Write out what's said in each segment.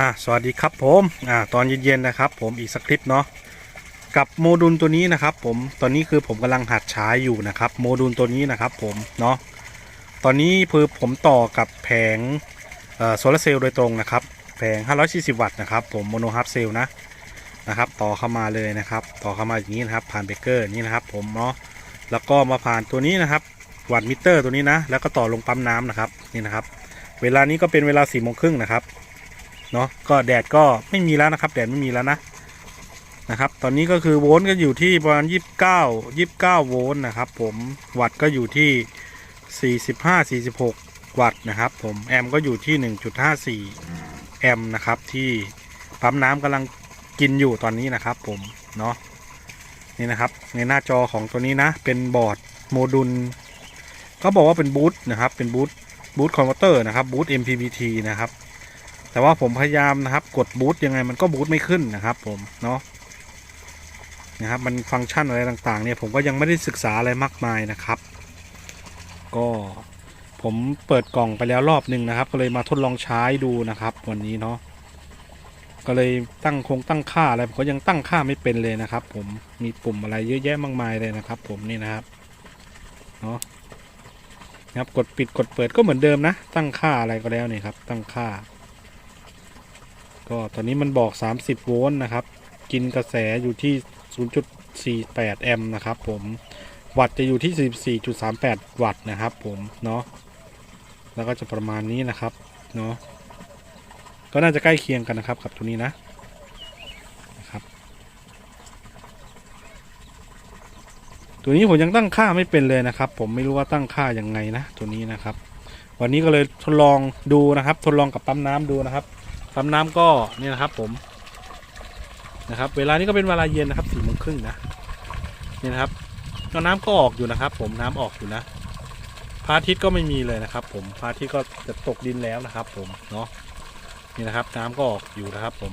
อ่าสวัสดีครับผมอ่าตอนเย็นๆนะครับ ผมอีกสักคลิปเนาะกับโมดูลตัวนี้นะครับ ผมตอนนี้คือผมกำลังหัดใช้อยู่นะครับ โมดูลตัวนี้นะครับ ผมเนาะตอนนี้คือผมต่อกับแผงโซลาร์เซลล์โดยตรงนะครับ แผง 540 วัตต์นะครับ ผมโมโนฮับเซลล์นะนะครับ ต่อเข้ามาเลยนะครับ ต่อเข้ามาอย่างนี้นะครับ ผ่านเบเกอร์นี่นะครับ ผมเนาะแล้วก็มาผ่านตัวนี้นะครับวัตมิเตอร์ตัวนี้นะ แล้วก็ต่อลงปั๊มน้ำนะครับนี่นะครับ เวลานี้ก็เป็นเวลา4ี่โมงครึ่งนะครับ เนาะก็แดดก็ไม่มีแล้วนะครับ แดดไม่มีแล้วนะนะครับ ตอนนี้ก็คือโวลต์ก็อยู่ที่ประมาณยี่สิบเก้ายี่สิบเก้าโวลต์นะครับผมวัตต์ก็อยู่ที่สี่สิบห้าสี่สิบหกวัตต์นะครับ ผมแอมป์ก็อยู่ที่หนึ่งจุดห้าสี่แอมป์นะครับที่ปั๊มน้ำกำลังกินอยู่ตอนนี้นะครับ ผมเนาะนี่นะครับ ในหน้าจอของตัวนี้นะ เป็นบอร์ดโมดูลก็บอกว่าเป็นบูตนะครับ เป็นบูตบูตคอนเวอร์เตอร์นะครับบูต MPPT นะครับ แต่ว่าผมพยายามนะครับ กดบูตยังไงมันก็บูตไม่ขึ้นนะครับ ผมเนาะนะครับมันฟังก์ชันอะไรต่างๆ เนี่ยผมก็ยังไม่ได้ศึกษาอะไรมากมายนะครับ ก็ผมเปิดกล่องไปแล้วรอบหนึ่งนะครับ ก็เลยมาทดลองใช้ดูนะครับ วันนี้เนาะก็เลยตั้งคงตั้งค่าอะไรผมก็ยังตั้งค่าไม่เป็นเลยนะครับ ผมมีปุ่มอะไรเยอะแยะมากมายเลยนะครับ ผมนี่นะครับเนาะนะครับกดปิดกดเปิดก็เหมือนเดิมนะ ตั้งค่าอะไรก็แล้วนี่ครับ ตั้งค่า ก็ตอนนี้มันบอก 30 โวลต์นะครับ กินกระแสอยู่ที่ 0.48 แอมป์นะครับผม วัตต์จะอยู่ที่ 14.38 วัตต์นะครับผมเนาะ แล้วก็จะประมาณนี้นะครับเนาะ ก็น่าจะใกล้เคียงกันนะครับกับตัวนี้นะนะครับ ตัวนี้ผมยังตั้งค่าไม่เป็นเลยนะครับ ผมไม่รู้ว่าตั้งค่ายังไงนะ ตัวนี้นะครับ วันนี้ก็เลยทดลองดูนะครับ ทดลองกับปั๊มน้ำดูนะครับ ปั๊มน้ำก็นี่นะครับผมนะครับ เวลานี้ก็เป็นเวลาเย็นนะครับสี่โมงครึ่งนะนี่นะครับก็น้ำก็ออกอยู่นะครับ ผมน้ำออกอยู่นะพระอาทิตย์ก็ไม่มีเลยนะครับ ผมพระอาทิตย์ก็จะตกดินแล้วนะครับ ผมเนาะนี่นะครับ น้ำก็ออกอยู่นะครับ ผม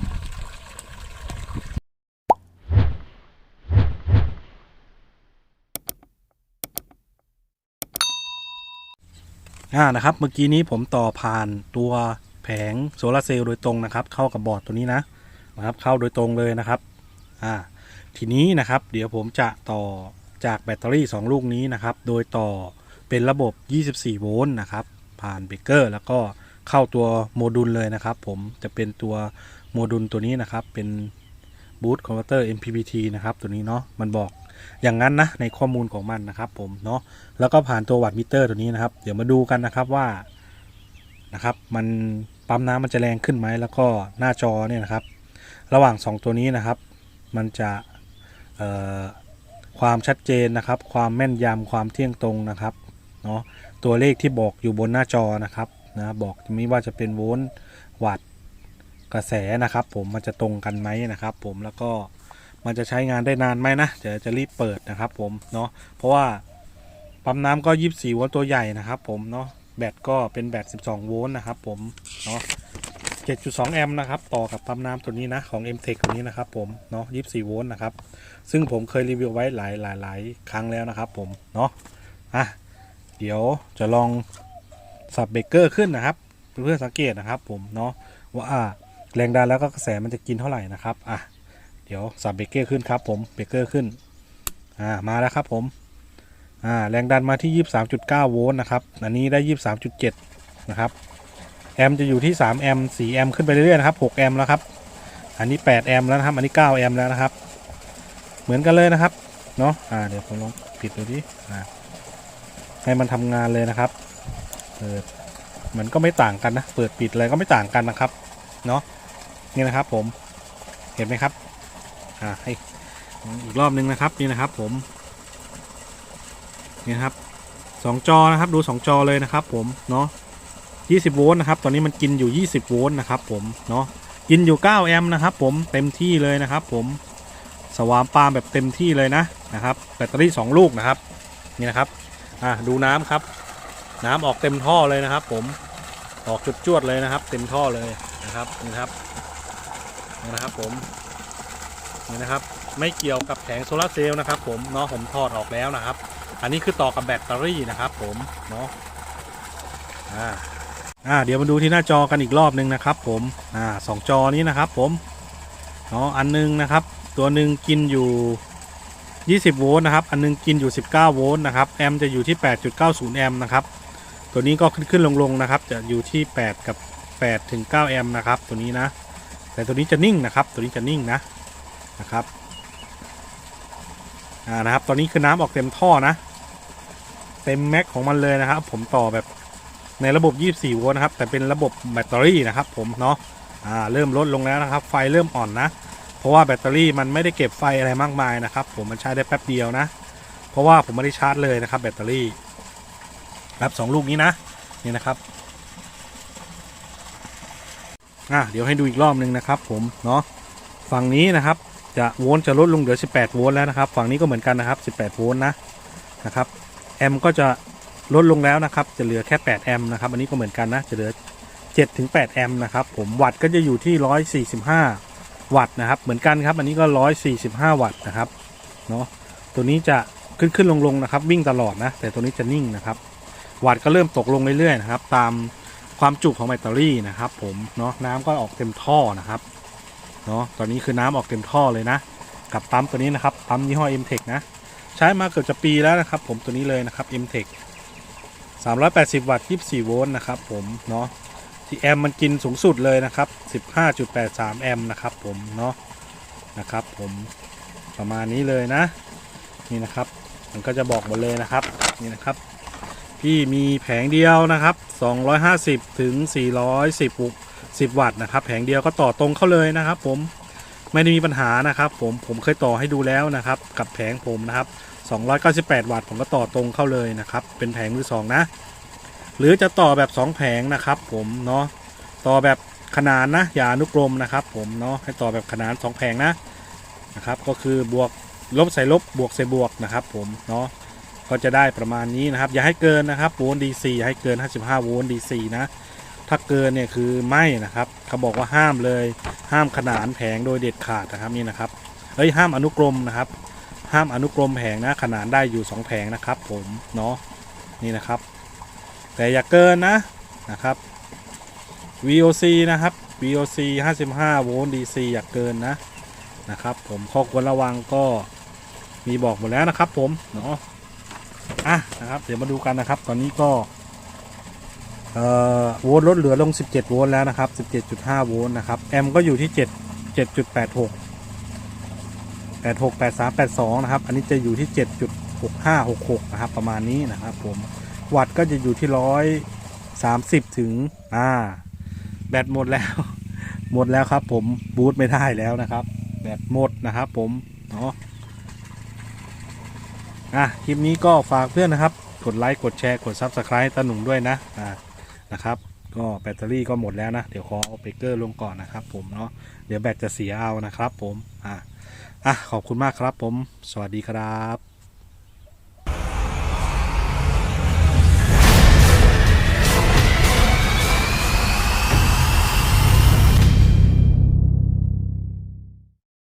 อ่านะครับ เมื่อกี้นี้ผมต่อผ่านตัว แผงโซลาเซลล์โดยตรงนะครับ เข้ากับบอร์ดตัวนี้นะนะครับ เข้าโดยตรงเลยนะครับอ่าทีนี้นะครับ เดี๋ยวผมจะต่อจากแบตเตอรี่ 2 ลูกนี้นะครับ โดยต่อเป็นระบบ 24 โวลต์นะครับ ผ่านเบรกเกอร์ แล้วก็เข้าตัวโมดูลเลยนะครับ ผมจะเป็นตัวโมดูลตัวนี้นะครับ เป็นบูตคอนเวเตอร์ MPPT นะครับ ตัวนี้เนาะมันบอกอย่างนั้นนะในข้อมูลของมันนะครับ ผมเนาะแล้วก็ผ่านตัววัตต์มิเตอร์ตัวนี้นะครับ เดี๋ยวมาดูกันนะครับว่านะครับ มัน ปั๊มน้ำมันจะแรงขึ้นไหมแล้วก็หน้าจอเนี่ยนะครับ ระหว่าง 2 ตัวนี้นะครับ มันจะความชัดเจนนะครับ ความแม่นยำความเที่ยงตรงนะครับเนาะตัวเลขที่บอกอยู่บนหน้าจอนะครับนะบอกไม่ว่าจะเป็นโวลต์วัตต์กระแสนะครับ ผมมันจะตรงกันไหมนะครับ ผมแล้วก็มันจะใช้งานได้นานไหมนะเดี๋ยวจะรีบเปิดนะครับ ผมเนาะเพราะว่าปั๊มน้ำก็ 24โวลต์ตัวใหญ่นะครับ ผมเนาะ แบตก็เป็นแบต 12 โวลต์นะครับผมเนาะ7.2 แอมป์นะครับ ต่อกับปั๊มน้ำตัวนี้นะ ของ m t e c ตัวนี้นะครับผมเนาะ24 โวลต์นะครับ ซึ่งผมเคยรีวิวไว้หลายหลายหลายครั้งแล้วนะครับผมเนาะอะเดี๋ยวจะลองสับเบรกเกอร์ขึ้นนะครับ เพื่อสังเกตนะครับผมเนาะว่าแรงดันแล้วก็กระแสมันจะกินเท่าไหร่นะครับอะเดี๋ยวสับเบรกเกอร์ขึ้นครับผมเบรกเกอร์ขึ้นอ่ามาแล้วครับผม อ่าแรงดันมาที่ 23.9 โวลต์นะครับ อันนี้ได้ 23.7 นะครับ แอมจะอยู่ที่ 3 แอม4แอมขึ้นไปเรื่อยๆนะครับ6แอมแล้วครับ อันนี้ 8 แอมแล้วนะครับ อันนี้ 9 แอมแล้วนะครับ เหมือนกันเลยนะครับ เนาะอ่า เดี๋ยวผมลองปิดดูดิอ่าให้มันทำงานเลยนะครับ เปิดเหมือนก็ไม่ต่างกันนะ เปิดปิดอะไรก็ไม่ต่างกันนะครับ เนาะนี่นะครับผม เห็นไหมครับ อ่า ให้ อีกรอบนึงนะครับ นี่นะครับผม นี่ครับสองจอนะครับดูสองจอเลยนะครับผมเนาะ20 โวลต์นะครับตอนนี้มันกินอยู่ 20 โวลต์นะครับผมเนาะกินอยู่ 9 แอมป์นะครับผมเต็มที่เลยนะครับผมสวามปาล์มแบบเต็มที่เลยนะนะครับแบตเตอรี่ 2 ลูกนะครับนี่นะครับอะดูน้ำครับ น้ำออกเต็มท่อเลยนะครับ ผมออกจุดจวดเลยนะครับ เต็มท่อเลยนะครับนี่นะครับนี่นะครับผมนี่นะครับไม่เกี่ยวกับแผงโซลาร์เซลล์นะครับ ผมเนาะผมถอดออกแล้วนะครับ อันนี้คือต่อกับแบตเตอรี่นะครับ ผมเนาะอ่าอ่าเดี๋ยวมาดูที่หน้าจอกันอีกรอบหนึ่งนะครับ ผมอ่าสองจอนี้นะครับ ผมเนาะอันหนึงนะครับ ตัวหนึ่งกินอยู่ 20 โวลต์นะครับ อันหนึงกินอยู่ 19 โวลต์นะครับแอมจะอยู่ที่ 8.90 แอมป์นะครับ ตัวนี้ก็ขึ้นขึ้นลงลงๆนะครับ จะอยู่ที่ 8 กับ 8 ถึง 9 แอมป์นะครับ ตัวนี้นะ แต่ตัวนี้จะนิ่งนะครับ ตัวนี้จะนิ่งนะนะครับอ่านะครับ ตอนนี้คือน้ำออกเต็มท่อนะ เต็มแม็กของมันเลยนะครับ ผมต่อแบบในระบบ 24 โวลต์นะครับ แต่เป็นระบบแบตเตอรี่นะครับผมเนาะอ่าเริ่มลดลงแล้วนะครับ ไฟเริ่มอ่อนนะ เพราะว่าแบตเตอรี่มันไม่ได้เก็บไฟอะไรมากมายนะครับ ผมมันใช้ได้แป๊บเดียวนะ เพราะว่าผมไม่ได้ชาร์จเลยนะครับ แบตเตอรี่ครับสองลูกนี้นะนี่นะครับอะเดี๋ยวให้ดูอีกรอบหนึ่งนะครับ ผมเนาะฝั่งนี้นะครับจะโวลต์จะลดลงเหลือ 18 โวลต์แล้วนะครับ ฝั่งนี้ก็เหมือนกันนะครับ 18 โวลต์นะนะครับ แอมก็จะลดลงแล้วนะครับ จะเหลือแค่ 8 แอมป์นะครับ อันนี้ก็เหมือนกันนะ จะเหลือ7ถึง8แอมป์นะครับ ผม วัตต์ก็จะอยู่ที่ 145 วัตต์นะครับ เหมือนกันครับ อันนี้ก็ 145 วัตต์นะครับ เนาะ ตัวนี้จะขึ้นขึ้นลงลงนะครับ วิ่งตลอดนะ แต่ตัวนี้จะนิ่งนะครับ วัตต์ก็เริ่มตกลงเรื่อยๆนะครับ ตามความจุของแบตเตอรี่นะครับ ผม เนาะน้ำก็ออกเต็มท่อนะครับ เนาะ ตอนนี้คือน้ำออกเต็มท่อเลยนะ กับปั๊มตัวนี้นะครับ ปั๊มยี่ห้อ M-Tech นะ ใช้มาเกือบจะปีแล้วนะครับ ผมตัวนี้เลยนะครับ M-Tech 380 วัตต์ 24 โวลต์นะครับผมเนาะที่แอมมันกินสูงสุดเลยนะครับ 15.83 แอมป์นะครับผมเนาะนะครับ ผมประมาณนี้เลยนะ นี่นะครับ มันก็จะบอกหมดเลยนะครับนี่นะครับ พี่มีแผงเดียวนะครับ 250 ถึง 410 10 วัตต์นะครับ แผงเดียวก็ต่อตรงเข้าเลยนะครับ ผมไม่ได้มีปัญหานะครับ ผมผมเคยต่อให้ดูแล้วนะครับ กับแผงผมนะครับ 298 วัตต์ผมก็ต่อตรงเข้าเลยนะครับ เป็นแผงมือสองนะ หรือจะต่อแบบ 2 แผงนะครับผมเนาะต่อแบบขนานนะอย่าอนุกรมนะครับ ผมเนาะให้ต่อแบบขนาน 2 แผงนะนะครับ ก็คือบวกลบใส่ลบบวกใส่บวกนะครับ ผมเนาะก็จะได้ประมาณนี้นะครับ อย่าให้เกินนะครับโวลต์ DC อย่าให้เกิน 55 โวลต์ DC นะถ้าเกินเนี่ยคือไม่นะครับเขาบอกว่าห้ามเลยห้ามขนานแผงโดยเด็ดขาดนะครับนี่นะครับเฮ้ยห้ามอนุกรมนะครับ ห้ามอนุกรมแผงนะขนานได้อยู่ 2 แผงนะครับผมเนาะนี่นะครับ แต่อย่าเกินนะนะครับ VOC นะครับ VOC 55 โวลต์ DC อย่าเกินนะนะครับ ผมข้อควรระวังก็มีบอกหมดแล้วนะครับ ผมเนาะอะนะครับ เดี๋ยวมาดูกันนะครับ ตอนนี้ก็โวลต์ลดเหลือลง 17 โวลต์แล้วนะครับ 17.5 โวลต์นะครับ แอมป์ก็อยู่ที่ 7 7.86 86 83 82 นะครับ อันนี้จะอยู่ที่ 7.65 66 นะครับ ประมาณนี้นะครับผม วัตต์ก็จะอยู่ที่ร้อยสามสิบถึง อ่า แบตหมดแล้ว หมดแล้วครับ ผม บูตไม่ได้แล้วนะครับ แบตหมดนะครับผม เนาะอะ คลิปนี้ก็ฝากเพื่อนนะครับ กดไลค์ กดแชร์ กด Subscribe ตาหนุ่มด้วยนะ อ่า นะครับ ก็แบตเตอรี่ก็หมดแล้วนะ เดี๋ยวขอเอาเบรกเกอร์ลงก่อนนะครับผมเนาะเดี๋ยวแบตจะเสียเอานะครับผมอะอะขอบคุณมากครับผม สวัสดีครับ